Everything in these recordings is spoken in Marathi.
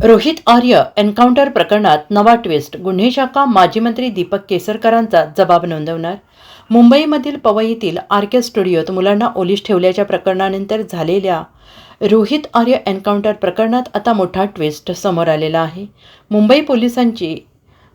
रोहित आर्य एन्काउंटर प्रकरणात नवा ट्विस्ट. गुन्हे शाखा माजी मंत्री दीपक केसरकरांचा जबाब नोंदवणार. मुंबईमधील पवईतील आर के स्टुडिओत मुलांना ओलीस ठेवल्याच्या प्रकरणानंतर झालेल्या रोहित आर्य एन्काउंटर प्रकरणात आता मोठा ट्विस्ट समोर आलेला आहे. मुंबई पोलिसांची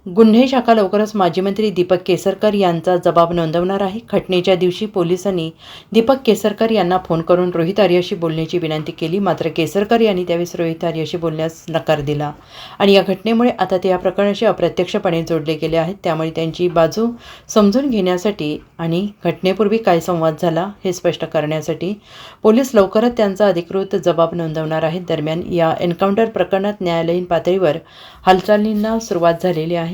गुन्हे शाखा लवकरच माजी मंत्री दीपक केसरकर यांचा जबाब नोंदवणार आहे. घटनेच्या दिवशी पोलिसांनी दीपक केसरकर यांना फोन करून रोहित आर्याशी बोलण्याची विनंती केली. मात्र केसरकर यांनी त्यावेळेस रोहित आर्याशी बोलण्यास नकार दिला. आणि या घटनेमुळे आता ते या प्रकरणाशी अप्रत्यक्षपणे जोडले गेले आहेत. त्यामुळे त्यांची बाजू समजून घेण्यासाठी आणि घटनेपूर्वी काय संवाद झाला हे स्पष्ट करण्यासाठी पोलीस लवकरच त्यांचा अधिकृत जबाब नोंदवणार आहेत. दरम्यान या एन्काउंटर प्रकरणात न्यायालयीन पातळीवर हालचालींना सुरुवात झालेली आहे.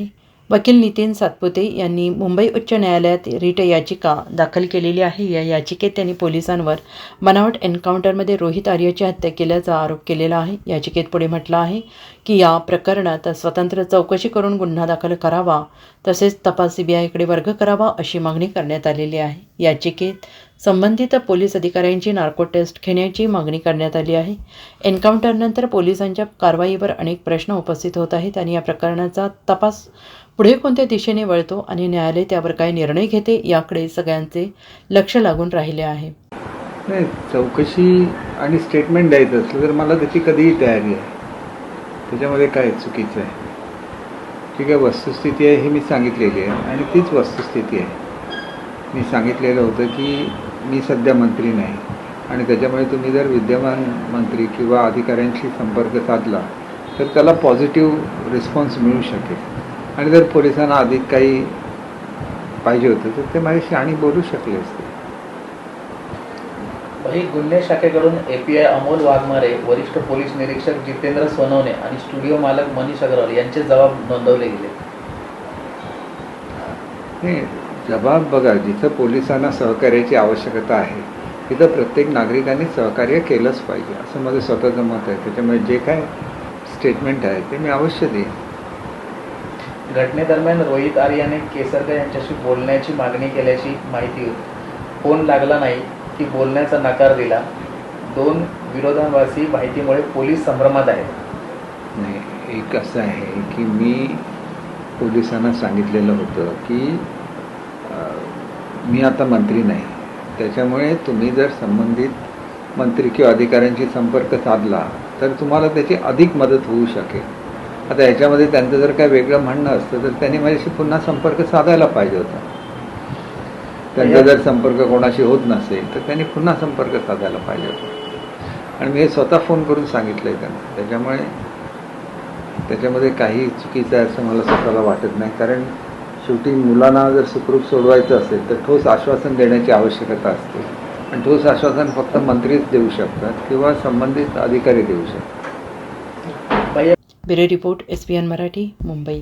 वकील नितीन सातपुते यांनी मुंबई उच्च न्यायालयात रिट याचिका दाखल केलेली आहे. या याचिकेत त्यांनी पोलिसांवर बनावट एन्काउंटरमध्ये रोहित आर्याची हत्या केल्याचा आरोप केलेला आहे. याचिकेत पुढे म्हटलं आहे की या प्रकरणात स्वतंत्र चौकशी करून गुन्हा दाखल करावा तसेच तपास सी बी वर्ग करावा अशी मागणी करण्यात आलेली आहे. याचिकेत संबंधित पोलीस अधिकाऱ्यांची नार्को टेस्ट घेण्याची मागणी करण्यात आली आहे. एन्काउंटरनंतर पोलिसांच्या कारवाईवर अनेक प्रश्न उपस्थित होत आहेत आणि या प्रकरणाचा तपास पुढे कोणत्या दिशेने वळतो आणि न्यायालय त्यावर काय निर्णय घेते याकडे सगळ्यांचे लक्ष लागून राहिले आहे. नाही चौकशी आणि स्टेटमेंट द्यायचं असलं तर मला त्याची कधीही तयारी आहे. त्याच्यामध्ये काय चुकीचं आहे? ठीक आहे वस्तुस्थिती आहे हे मी सांगितलेली आहे आणि तीच वस्तुस्थिती आहे. मी सांगितलेलं होतं की मी सध्या मंत्री नाही. आणि त्याच्यामुळे तुम्ही जर विद्यमान मंत्री किंवा अधिकाऱ्यांशी संपर्क साधला तर त्याला पॉझिटिव्ह रिस्पॉन्स मिळू शकेल. आणि जर पोलिसांना अधिक काही पाहिजे होतं तर ते माझ्याशी आणि बोलू शकले असते. वही गुन्हे शाखेकडून एपीआय अमोल वाघमारे वरिष्ठ पोलीस निरीक्षक जितेंद्र सोनवणे आणि स्टुडिओ मालक मनीष अग्रवाल यांचे जबाब नोंदवले गेले. जबाब बघा जिथं पोलिसांना सहकार्याची आवश्यकता आहे तिथं प्रत्येक नागरिकांनी सहकार्य केलंच पाहिजे असं माझं स्वतःचं मत आहे. त्याच्यामुळे जे काय स्टेटमेंट आहे ते मी अवश्य देईन. घटनेदरम्यान रोहित आर्याने केसरकर यांच्याशी बोलण्याची मागणी केल्याची माहिती होती. फोन लागला नाही की बोलण्याचा नकार दिला. दोन विरोधाभासी माहितीमुळे पोलीस संभ्रमात आहेत. नाही एक असं आहे की मी पोलिसांना सांगितलेलं होतं की मी आता मंत्री नाही. त्याच्यामुळे तुम्ही जर संबंधित मंत्री किंवा अधिकाऱ्यांशी संपर्क साधला तर तुम्हाला त्याची अधिक मदत होऊ शकेल. आता याच्यामध्ये त्यांचं जर काय वेगळं म्हणणं असतं तर त्यांनी माझ्याशी पुन्हा संपर्क साधायला पाहिजे होता. त्यांचा जर संपर्क कोणाशी होत नसेल तर त्यांनी पुन्हा संपर्क साधायला पाहिजे होता. आणि मी हे स्वतः फोन करून सांगितलं आहे त्यांना. त्याच्यामुळे त्याच्यामध्ये काही चुकीचं आहे असं मला स्वतःला वाटत नाही कारण शेवटी मुलांना जर सुखरूप सोडवायचं असेल तर ठोस आश्वासन देण्याची आवश्यकता असते. आणि ठोस आश्वासन फक्त मंत्रीच देऊ शकतात किंवा संबंधित अधिकारी देऊ शकतात. Bureau report S P N Marathi Mumbai.